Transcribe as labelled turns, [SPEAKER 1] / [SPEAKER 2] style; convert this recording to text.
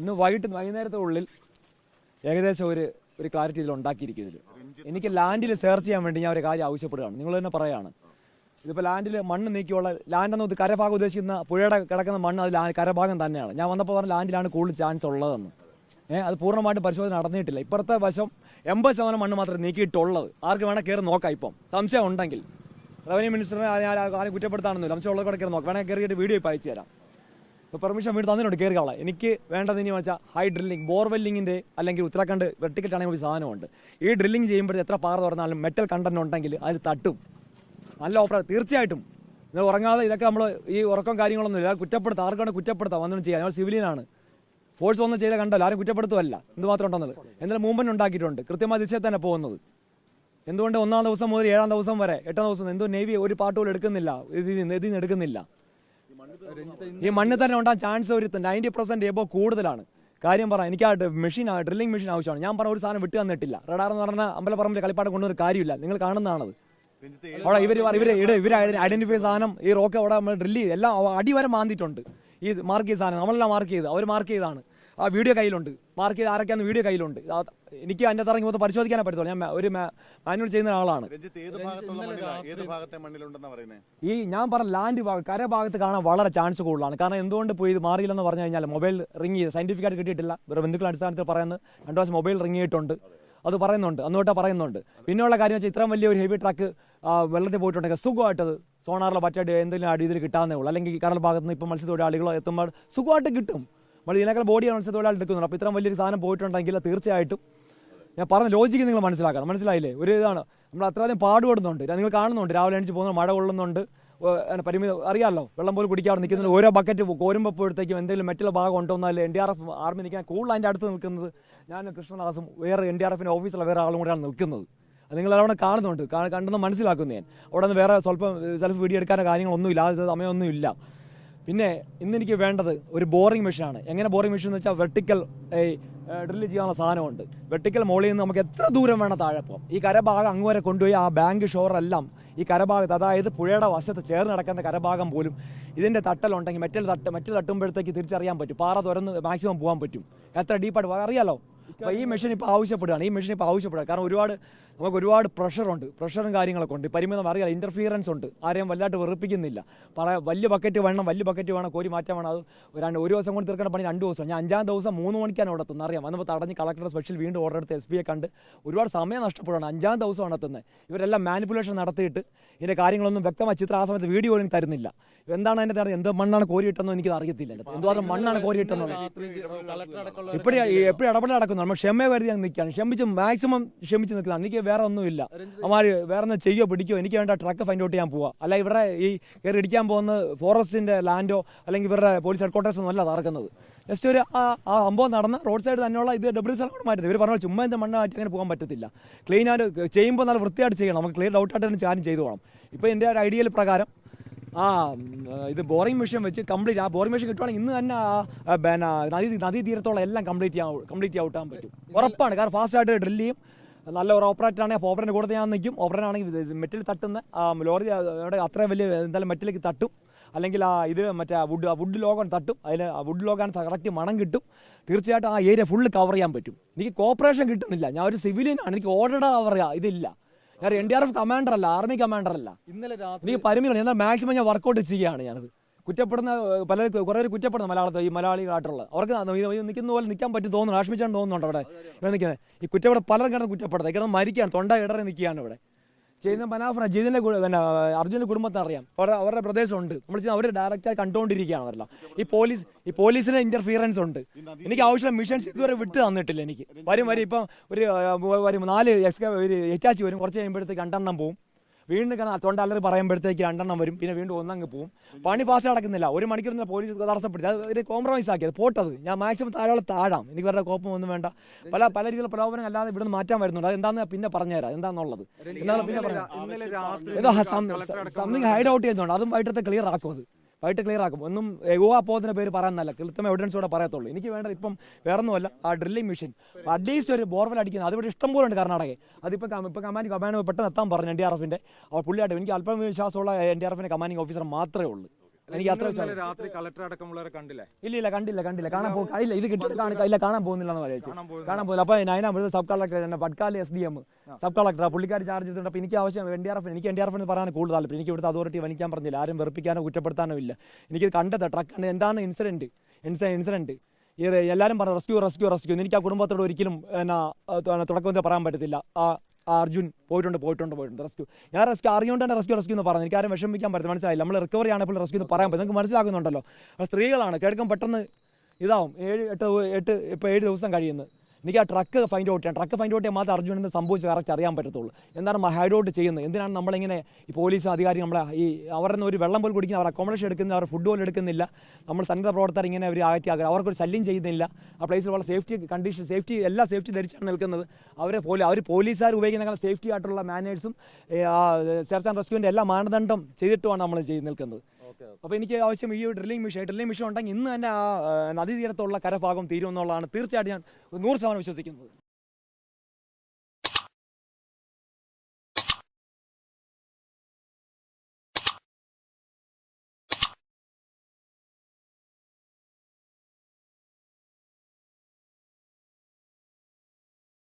[SPEAKER 1] ഇന്ന് വൈകിട്ട് വൈകുന്നേരത്തെ ഉള്ളിൽ ഏകദേശം ഒരു ഒരു ക്ലാരിറ്റി ഇതിൽ ഉണ്ടാക്കിയിരിക്കും ഇതിൽ എനിക്ക് ലാൻഡിൽ സെർച്ച് ചെയ്യാൻ വേണ്ടി ഞാൻ ഒരു കാര്യം ആവശ്യപ്പെടുകയാണ്. നിങ്ങൾ തന്നെ പറയാണ്. ഇതിപ്പോൾ ലാൻഡിൽ മണ്ണ് നീക്കിയുള്ള ലാൻഡ് എന്ന് കരഭാഗം ഉദ്ദേശിക്കുന്ന പുഴയുടെ കിടക്കുന്ന മണ്ണ് അത് കരഭാഗം തന്നെയാണ്. ഞാൻ വന്നപ്പോൾ പറഞ്ഞ ലാൻഡിലാണ് കൂടുതൽ ചാൻസ് ഉള്ളതെന്ന്. ഏഹ് അത് പൂർണമായിട്ട് പരിശോധന നടന്നിട്ടില്ല. ഇപ്പുറത്തെ വശം എൺപത് ശതമാനം മണ്ണ് മാത്രമേ നീക്കിയിട്ടുള്ളത്. ആർക്ക് വേണേൽ കയറി നോക്കാം ഇപ്പം. സംശയം ഉണ്ടെങ്കിൽ. റവന്യൂ മിനിസ്റ്ററിനെ ആരും കുറ്റപ്പെടുത്താണെന്നില്ല സംശയം ഉള്ളത് കൂടെ കയറി നോക്കാം. വേണമെങ്കിൽ കയറിയിട്ട് വീഡിയോ ഇപ്പോൾ അയച്ചു തരാം പെർമിഷൻ വീട് തന്നിട്ടുണ്ട് കയറി കളാം എനിക്ക് വേണ്ടത് ഇനി വെച്ചാൽ ഹൈ ഡ്രില്ലിംഗ് ബോർവെല്ലിങ്ങിന്റെ അല്ലെങ്കിൽ ഉത്തരാഖണ്ഡ് വെർട്ടിക്കൽ ആണെങ്കിൽ ഒരു സാധനമുണ്ട്. ഈ ഡ്രില്ലിംഗ് ചെയ്യുമ്പോഴത്തെ എത്ര പാറ തുറന്നാലും മെറ്റൽ കണ്ടന്റ് ഉണ്ടെങ്കിൽ അതിൽ തട്ടും. നല്ല ഓപ്പറ തീർച്ചയായിട്ടും. നിങ്ങൾ ഉറങ്ങാതെ ഇതൊക്കെ നമ്മൾ ഈ ഉറക്കം കാര്യങ്ങളൊന്നും ഇല്ല കുറ്റപ്പെടുത്താം. ആർക്കാണ് കുറ്റപ്പെടുത്താം? ഒന്നും ചെയ്യാം. നമ്മൾ സിവിലിയനാണ് ഫോഴ്സ് ഒന്നും ചെയ്ത കണ്ടല്ലോ ആരും കുറ്റപ്പെടുത്തുമല്ല എന്ത് മാത്രം ഉണ്ടെന്നത് എന്നാലും മൂവ്മെന്റ് ഉണ്ടാക്കിയിട്ടുണ്ട്. കൃത്യമായ ദിശയിൽ തന്നെ പോകുന്നത്. എന്തുകൊണ്ട് ഒന്നാം ദിവസം മുതൽ ഏഴാം ദിവസം വരെ എട്ടാം ദിവസം എന്തോ നേവി ഒരു പാട്ട് പോലും എടുക്കുന്നില്ല. ഇതിൽ നിന്ന് എടുക്കുന്നില്ല. ഈ മണ്ണ് തന്നെ ഉണ്ടാൻ ചാൻസ് ഒരു നയന്റി പെർസെന്റ് എബോ കൂടുതലാണ്. കാര്യം പറ എനിക്ക് ആ മെഷീൻ ഡ്രില്ലിംഗ് മെഷീൻ ആവശ്യമാണ്. ഞാൻ പറഞ്ഞ ഒരു സാധനം വിട്ടു തന്നിട്ടില്ല. റഡാർ എന്ന് പറഞ്ഞാൽ അമ്പലപ്പറമ്പിലെ കളിപ്പാട് കൊണ്ടൊരു കാര്യമില്ല. നിങ്ങൾ കാണുന്നതാണത്. അവിടെ ഇവർ ഇവർ ഇവർ ഐഡന്റിഫൈ സാധനം ഈ റോക്ക് അവിടെ നമ്മൾ ഡ്രില്ല് ചെയ്ത് എല്ലാം അടിവരെ അടി വരെ മാന്തിയിട്ടുണ്ട്. ഈ മാർക്ക് ചെയ്ത സാധനം നമ്മളെല്ലാം മാർക്ക് ചെയ്ത് അവർ മാർക്ക് ചെയ്താണ് ആ വീഡിയോ കയ്യിലുണ്ട്. മാർക്ക് ചെയ്ത് ആരൊക്കെയാന്ന് വീഡിയോ കയ്യിലുണ്ട്. എനിക്ക് അതിന്റെ ഇറങ്ങി മൊത്തം പരിശോധിക്കാനേ പറ്റത്തുള്ളൂ. ഞാൻ ഒരു മാനുവൽ ചെയ്യുന്ന
[SPEAKER 2] ഒരാളാണ്.
[SPEAKER 1] ഈ ഞാൻ പറഞ്ഞ ലാൻഡ് ഭാഗം കരഭാഗത്ത് കാണാൻ വളരെ ചാൻസ് കൂടുതലാണ്. കാരണം എന്തുകൊണ്ട് പോയി ഇത് മാറിയില്ലെന്ന് പറഞ്ഞു കഴിഞ്ഞാൽ മൊബൈൽ റിംഗ് ചെയ്ത് സയന്റിഫിക് ആയിട്ട് കിട്ടിയിട്ടില്ല. വേറെ ബന്ധുക്കളുടെ അടിസ്ഥാനത്തിൽ പറയുന്നത് രണ്ടു വർഷം മൊബൈൽ റിംഗ് ചെയ്തിട്ടുണ്ട്. അത് പറയുന്നുണ്ട്. അന്ന് തൊട്ടേ പറയുന്നുണ്ട്. പിന്നെയുള്ള കാര്യം വെച്ചാൽ ഇത്രയും വലിയ ഒരു ഹെവി ട്രാക്ക് വെള്ളത്തിൽ പോയിട്ടുണ്ടെങ്കിൽ സുഖമായിട്ടത് സോണാറിലോ പറ്റ എന്തെങ്കിലും അടിയിൽ കിട്ടാന്നേ കിട്ടാവുന്നേ ഉള്ളൂ. അല്ലെങ്കിൽ കടൽ ഭാഗത്ത് നിന്ന് ഇപ്പം മത്സ്യത്തൊഴിലാളികളോ എത്തുമ്പോൾ സുഖമായിട്ട് കിട്ടും. നമ്മൾ ഇതിനേക്കാൾ ബോഡിയാണ് മത്സ്യത്തൊഴിലാളി എടുക്കുന്നുണ്ട് അപ്പോൾ ഇത്രയും വലിയൊരു സാധനം പോയിട്ടുണ്ടെങ്കിൽ തീർച്ചയായിട്ടും ഞാൻ പറഞ്ഞ ലോജിക്ക് നിങ്ങൾ മനസ്സിലാക്കണം. മനസ്സിലായില്ലേ? ഒരു ഇതാണ്. നമ്മൾ അത്രയധികം പാടുപെടുന്നുണ്ട്. നിങ്ങൾ കാണുന്നുണ്ട്. രാവിലെ എണിച്ച് പോകുന്ന മഴ കൊള്ളുന്നുണ്ട്. പരിമിതം അറിയാമല്ലോ വെള്ളം പോലും കുടിക്കാതെ നിൽക്കുന്നത് ഓരോ ബക്കറ്റ് കോരുമ്പോഴത്തേക്കും എന്തെങ്കിലും മെറ്റൽ ഭാഗം ഉണ്ടോ എന്നാൽ N D R F army നിൽക്കാൻ കൂടുതൽ അതിന്റെ അടുത്ത് നിൽക്കുന്നത് ഞാൻ കൃഷ്ണദാസും വേറെ എൻ ഡി ആർ എഫിന്റെ ഓഫീസിലെ വേറെ ആളും കൂടെയാണ് നിൽക്കുന്നത്. നിങ്ങൾ അവിടെ കാണുന്നുണ്ട്. കണ്ടെന്ന് മനസ്സിലാക്കുന്നു ഞാൻ അവിടെ നിന്ന് വേറെ സ്വല്പം സെൽഫ് വീഡിയോ എടുക്കാനോ കാര്യങ്ങളൊന്നുമില്ല. ആ സമയമൊന്നുമില്ല. പിന്നെ ഇന്ന് എനിക്ക് വേണ്ടത് ഒരു ബോറിംഗ് മെഷീനാണ് എങ്ങനെ ബോറിംഗ് മെഷീൻ എന്ന് വെച്ചാൽ വെർട്ടിക്കൽ ഡ്രില്ല് ചെയ്യാനുള്ള സാധനമുണ്ട്. വെർട്ടിക്കൽ മോളിൽ നിന്ന് നമുക്ക് എത്ര ദൂരം വേണം താഴെ പോകാം ഈ കരഭാഗം അങ്ങ് വരെ കൊണ്ടുപോയി ആ ബാങ്ക് ഷോറെല്ലാം ഈ കരഭാഗത്ത് അതായത് പുഴയുടെ വശത്ത് ചേർന്ന് നടക്കുന്ന കരഭാഗം പോലും ഇതിന്റെ തട്ടലുണ്ടെങ്കിൽ മെറ്റൽ തട്ട് മെറ്റൽ തട്ടുമ്പോഴത്തേക്ക് തിരിച്ചറിയാൻ പറ്റും. പാറ തുറന്ന് മാക്സിമം പോകാൻ പറ്റും. എത്ര ഡീപ്പായിട്ട് അറിയാലോ? അപ്പോൾ ഈ മെഷീൻ ഇപ്പോൾ ആവശ്യപ്പെടുകയാണ്. ഈ മെഷീൻ ഇപ്പോൾ ആവശ്യപ്പെടുക കാരണം ഒരുപാട് നമുക്ക് ഒരുപാട് പ്രഷറുണ്ട് പ്രഷറും കാര്യങ്ങളൊക്കെ ഉണ്ട്. പരിമിതം അറിയാം. ഇന്റർഫിയറൻസ് ഉണ്ട്. ആരെയും വല്ലാണ്ട് വെറുപ്പിക്കുന്നില്ല. പറയാം വലിയ ബക്കറ്റ് വേണം വലിയ ബക്കറ്റ് വേണം കോരി മാറ്റാൻ വേണം. അത് രണ്ട് ഒരു ദിവസം കൊണ്ട് തീർക്കേണ്ട പണി രണ്ട് ദിവസം. ഞാൻ അഞ്ചാം ദിവസം മൂന്ന് മണിക്കാണ് അവിടെ എത്തുന്നത്. അറിയാം. വന്നപ്പോൾ തടഞ്ഞ് കളക്ടറുടെ സ്പെഷ്യൽ വീണ്ടും ഓർഡർ എടുത്ത് എസ് ബിയെ കണ്ട് ഒരുപാട് സമയം നഷ്ടപ്പെടുകയാണ്. അഞ്ചാം ദിവസമാണ് എത്തുന്നത്. ഇവരെല്ലാം മാനിപ്പുലേഷൻ നടത്തിയിട്ട് ഇതിന്റെ കാര്യങ്ങളൊന്നും വ്യക്തമായ ചിത്രം ആ സമയത്ത് വീഡിയോ ഒന്നും തരുന്നില്ല. എന്താണ് അതിന്റെ എന്ത് മണ്ണാണ് കോരിയിട്ടെന്ന് എനിക്ക് അറിയത്തില്ല. എന്തുമാത്രം മണ്ണാണ് കോരിയിട്ടെന്നുള്ളത് ഇപ്പോഴും എപ്പോഴും ഇടപെടൽ നടക്കുന്നു നമ്മൾ ക്ഷമ കരുതി ഞാൻ നിൽക്കുകയാണ്. ക്ഷമിച്ച് മാക്സിമം ക്ഷമിച്ച് നിൽക്കുന്നതാണ് എനിക്ക് വേറെ ഒന്നുമില്ല. അമാര് വേറെ ഒന്ന് ചെയ്യോ പിടിക്കോ എനിക്ക് വേണ്ട ട്രക്ക് ഫൈൻഡ് ഔട്ട് ചെയ്യാൻ പോവാ. അല്ല ഇവിടെ ഈ കയറി ഇടിക്കാൻ പോകുന്ന ഫോറസ്റ്റിന്റെ ലാൻഡോ അല്ലെങ്കിൽ ഇവരുടെ പോലീസ് ഹെഡ്ക്വാർട്ടേഴ്സ് ഒന്നും അല്ല തറക്കുന്നത് ജസ്റ്റ് ഒരു ആ ആ സംഭവം നടന്ന റോഡ് സൈഡ് തന്നെയുള്ള ഇത് ഡബിൾ സ്ഥലം മാറ്റുന്നത്. ഇവർ പറഞ്ഞാൽ ചുമ്മാ എന്താ മണ്ണ് മാറ്റി അങ്ങനെ പോകാൻ പറ്റത്തില്ല. ക്ലീൻ ആയിട്ട് ചെയ്യുമ്പോൾ നല്ല വൃത്തിയായിട്ട് ചെയ്യണം. നമുക്ക് ക്ലിയർ ഡൗട്ടായിട്ട് തന്നെ ചാരും ചെയ്തു പോകണം. ഇപ്പോൾ എന്റെ ഒരു ഐഡിയൽ പ്രകാരം ആ ഇത് ബോറിംഗ് മെഷീൻ വെച്ച് കംപ്ലീറ്റ് ആ ബോറിംഗ് മെഷീൻ കിട്ടുവാണെങ്കിൽ ഇന്ന് തന്നെ പിന്നെ നദി നദീ തീരത്തോളം എല്ലാം കംപ്ലീറ്റ് ചെയ്യാൻ കംപ്ലീറ്റ് ഔട്ടാൻ പറ്റും. ഉറപ്പാണ് കാരണം ഫാസ്റ്റ് ആയിട്ട് ഡ്രില്ല് ചെയ്യും. നല്ല ഒരു ഓപ്പറേറ്റർ ആണെങ്കിൽ ഓപ്പറേറ്ററിന്റെ കൂടെ ഞാൻ നിൽക്കും. ഓപ്പറേറ്റർ ആണെങ്കിൽ മെറ്റൽ തട്ടുന്ന ലോറി അവിടെ അത്രയും വലിയ എന്തായാലും മെറ്റിലേക്ക് തട്ടും. അല്ലെങ്കിൽ ആ ഇത് മറ്റേ വുഡ് വുഡ് ലോഗം തട്ടും. അതിൽ വുഡ് ലോഗാണ് കറക്റ്റ് മണം കിട്ടും. തീർച്ചയായിട്ടും ആ ഏരിയ ഫുള്ള് കവർ ചെയ്യാൻ പറ്റും. എനിക്ക് കോപ്പറേഷൻ കിട്ടുന്നില്ല. ഞാൻ ഒരു സിവിലിയനാണ് എനിക്ക് ഓർഡർ കവർ ചെയ്യാം. ഇതില്ല. ഞാൻ N D R F commander അല്ല ആർമി കമാൻഡർ അല്ല.
[SPEAKER 3] ഇന്നലെ രാത്രി
[SPEAKER 1] എനിക്ക് പരിമിതി എന്നാൽ മാക്സിമം ഞാൻ വർക്കൗട്ട് ചെയ്യുകയാണ് ഞാനത്. കുറ്റപ്പെടുന്ന പല കുറേ പേര് കുറ്റപ്പെടുന്ന മലയാളത്തെ ഈ മലയാളികളായിട്ടുള്ള അവർക്ക് ന- നിൽക്കുന്ന പോലെ നിൽക്കാൻ പറ്റും തോന്നുന്നു. ആഷ്മിച്ചാണ് തോന്നുന്നുണ്ട് അവിടെ? ഇവിടെ നിൽക്കുന്നത്. ഈ കുറ്റപ്പെട പലരും കിടന്ന് കുറ്റപ്പെടുന്നത്. കിടന്ന് മരിക്കുകയാണ് തൊണ്ട ഇടറി നിൽക്കുകയാണ് ഇവിടെ. ചെയ്യുന്ന മനാഫന ജയ്തിന്റെ അർജുന്റെ കുടുംബത്തെ അറിയാം. അവരുടെ അവരുടെ പ്രദേശം ഉണ്ട് നമ്മൾ അവർ ഡയറക്റ്റായി കണ്ടുകൊണ്ടിരിക്കുകയാണ് അവരെല്ലാം ഈ പോലീസ് ഈ പോലീസിന്റെ ഇന്റർഫിയറൻസ് ഉണ്ട്. എനിക്ക് ആവശ്യമുള്ള മിഷൻസ് ഇതുവരെ വിട്ട് തന്നിട്ടില്ല എനിക്ക്. വരും വരും. ഇപ്പം ഒരു വരും. നാല് എക്സ്കാ ഒരു എച്ചാച്ചി വരും. കുറച്ച് കഴിയുമ്പോഴത്തേക്ക് രണ്ടെണ്ണം പോവും. വീണ്ടും തൊണ്ട അല്ലറി പറയുമ്പോഴത്തേക്ക് രണ്ടെണ്ണം വരും. പിന്നെ വീണ്ടും ഒന്നങ്ങ് പോവും. പണി ഫാസ്റ്റ് നടക്കുന്നില്ല. ഒരു മണിക്കൂർ നിന്ന് പോലീസ് തടസ്സപ്പെടുത്തി. അത് ഒരു കോംപ്രമൈസ് ആക്കിയത് പോട്ടത്. ഞാൻ മാക്സിമം താഴെ താഴാം. എനിക്ക് വേറെ കോപ്പം ഒന്നും വേണ്ട. പല പല രീതിയിലുള്ള പ്രലോഭനം അല്ലാതെ ഇവിടുന്ന് മാറ്റാൻ വരുന്നുണ്ട്. അത് എന്താന്ന് പിന്നെ പറഞ്ഞുതരാം. എന്താന്നുള്ളത്? എന്താണ് പിന്നെ പറയാം ഏതോ സംതിങ് ഹൈഡ് ഔട്ട് ചെയ്യുന്നുണ്ട്. അതും വൈകിട്ടത്തെ ക്ലിയർ ആക്കും അത് വൈകിട്ട് ക്ലിയർ ആക്കും. ഒന്നും എഗോവാ പോകുന്ന പേര് പറയാനല്ല കൃത്യം എവിഡൻസോടെ പറയത്തുള്ളൂ. എനിക്ക് വേണ്ടത് ഇപ്പം വേറെ ഒന്നുമല്ല ആ ഡ്രില്ലിംഗ് മെഷീൻ അറ്റ്ലീസ്റ്റ് ഒരു ബോർവെൽ അടിക്കുന്നത് അതിവിടെ ഇഷ്ടം പോലെ ഉണ്ട് കർണാടകയെ അതിപ്പോൾ ഇപ്പം കമാൻഡിംഗ് കമാൻഡ് പെട്ടെന്ന് എത്താൻ പറഞ്ഞു എൻ ഡി ആർ എഫിന്റെ അപ്പോൾ പുള്ളിയായിട്ട് എനിക്ക് അല്പം വിശ്വാസമുള്ള എൻ ഡി ആർ എഫിന്റെ കമാൻഡിംഗ് ഓഫീസർ മാത്രമേ ഉള്ളൂ. എനിക്ക് അത്ര
[SPEAKER 3] നിങ്ങൾ രാത്രി കളക്ടർ അടക്കമുള്ളവരെ കണ്ടില്ലേ?
[SPEAKER 1] ഇല്ല ഇല്ല കണ്ടില്ല കണ്ടില്ല. കാണാൻ പോ ഇല്ല ഇത് കിട്ടി കാണാൻ ഇല്ല കാണാൻ പോകുന്നില്ല എന്ന് പറയാ
[SPEAKER 3] കാണാൻ പോകുന്നില്ല.
[SPEAKER 1] അപ്പൊ നയന സബ് കളക്ടർ തന്നെ പട്കാലി S D M sub collector പുള്ളിക്കാർ charge ചെയ്തിട്ടുണ്ട്. അപ്പൊ എനിക്ക് ആവശ്യം എൻ ഡി ആർ എഫ് എനിക്ക് എൻ ഡി ആർ എഫ് പറയാൻ കൂടുതൽ താല്പര്യം. എനിക്ക് ഇവിടുത്തെ അതോറിറ്റി വനിക്കാൻ പറഞ്ഞില്ല. ആരും വെറുപ്പിക്കാനോ കുറ്റപ്പെടുത്താനോ ഇല്ല. എനിക്ക് കണ്ടത് ട്രക്ക് എന്താണ് ഇൻസിഡന്റ് ഇൻസിഡന്റ് എല്ലാവരും പറഞ്ഞു റെസ്ക്യൂ റെസ്ക്യൂ റെസ്ക്യൂ എനിക്ക് ആ കുടുംബത്തോട് ഒരിക്കലും എന്നാ തുടക്കം പറയാൻ പറ്റത്തില്ല. ആ അർജുൻ പോയിട്ടുണ്ട് പോയിട്ടുണ്ട് പോയിട്ടുണ്ട്. റെസ്ക്യൂ ഞാൻ റെസ്ക്യൂ അറിയുകൊണ്ട് തന്നെ റെസ്ക്യൂ റെസ്ക്യൂ എന്ന് പറഞ്ഞു. എനിക്ക് ആരും വിഷമിക്കാൻ പറ്റും മനസ്സിലായില്ല നമ്മൾ റിക്കവറി ആണെങ്കിൽ റെസ്ക്യൂ എന്ന് പറയാൻ പറ്റും നിങ്ങൾക്ക് മനസ്സിലാക്കുന്നുണ്ടല്ലോ സ്ത്രീകളാണ്. കേൾക്കും പെട്ടെന്ന് ഇതാവും. ഏഴ് എട്ട് എട്ട് ഇപ്പോൾ ഏഴ് ദിവസം കഴിയുന്നു. എനിക്ക് ആ ട്രക്ക് ഫൈൻഡ് ഔട്ട് ചെയ്യാം. ട്രക്ക് ഫൈൻഡ് ഔട്ട് ചെയ്യാൻ മാത്രം അർജുനെന്ന് സംഭവിച്ച് കറക്റ്റ് അറിയാൻ പറ്റത്തുള്ളൂ. എന്താണ് ഹൈഡ് ഔട്ട് ചെയ്യുന്നത്. എന്തിനാണ് നമ്മളിങ്ങനെ ഈ പോലീസ് അധികാരി നമ്മളെ ഈ അവരുടെ ഒരു വെള്ളം പോലും കുടിക്കുന്ന അവർ അക്കോമഡേഷൻ എടുക്കുന്ന അവർ ഫുഡ് പോലും എടുക്കുന്നില്ല. നമ്മൾ സന്നദ്ധ പ്രവർത്തകർ ഇങ്ങനെ അവർ ആകറ്റാക്കുക അവർക്കൊരു ശല്യം ചെയ്യുന്നില്ല. ആ പ്ലേസിൽ വളരെ സേഫ്റ്റി കണ്ടീഷൻ സേഫ്റ്റി എല്ലാ സേഫ്റ്റി ധരിച്ചാണ് നിൽക്കുന്നത്. അവരെ പോലെ അവർ പോലീസുകാർ ഉപയോഗിക്കുന്ന സേഫ്റ്റി ആയിട്ടുള്ള മാനേഴ്സും സെർച്ച് ആൻഡ് റെസ്ക്യൂവിന്റെ എല്ലാ മാനദണ്ഡം ചെയ്തിട്ടുമാണ് നമ്മൾ ചെയ്ത് നിൽക്കുന്നത്. അപ്പോൾ എനിക്ക് ആവശ്യം ഈ ഡ്രില്ലിംഗ് മിഷൻ ഡ്രില്ലിംഗ് മിഷൻ ഉണ്ടെങ്കിൽ ഇന്ന് തന്നെ ആ നദീതീരത്തുള്ള കരഭാഗം തീരുമെന്നുള്ളതാണ്. തീർച്ചയായിട്ടും ഞാൻ നൂറ് ശതമാനം വിശ്വസിക്കുന്നത്.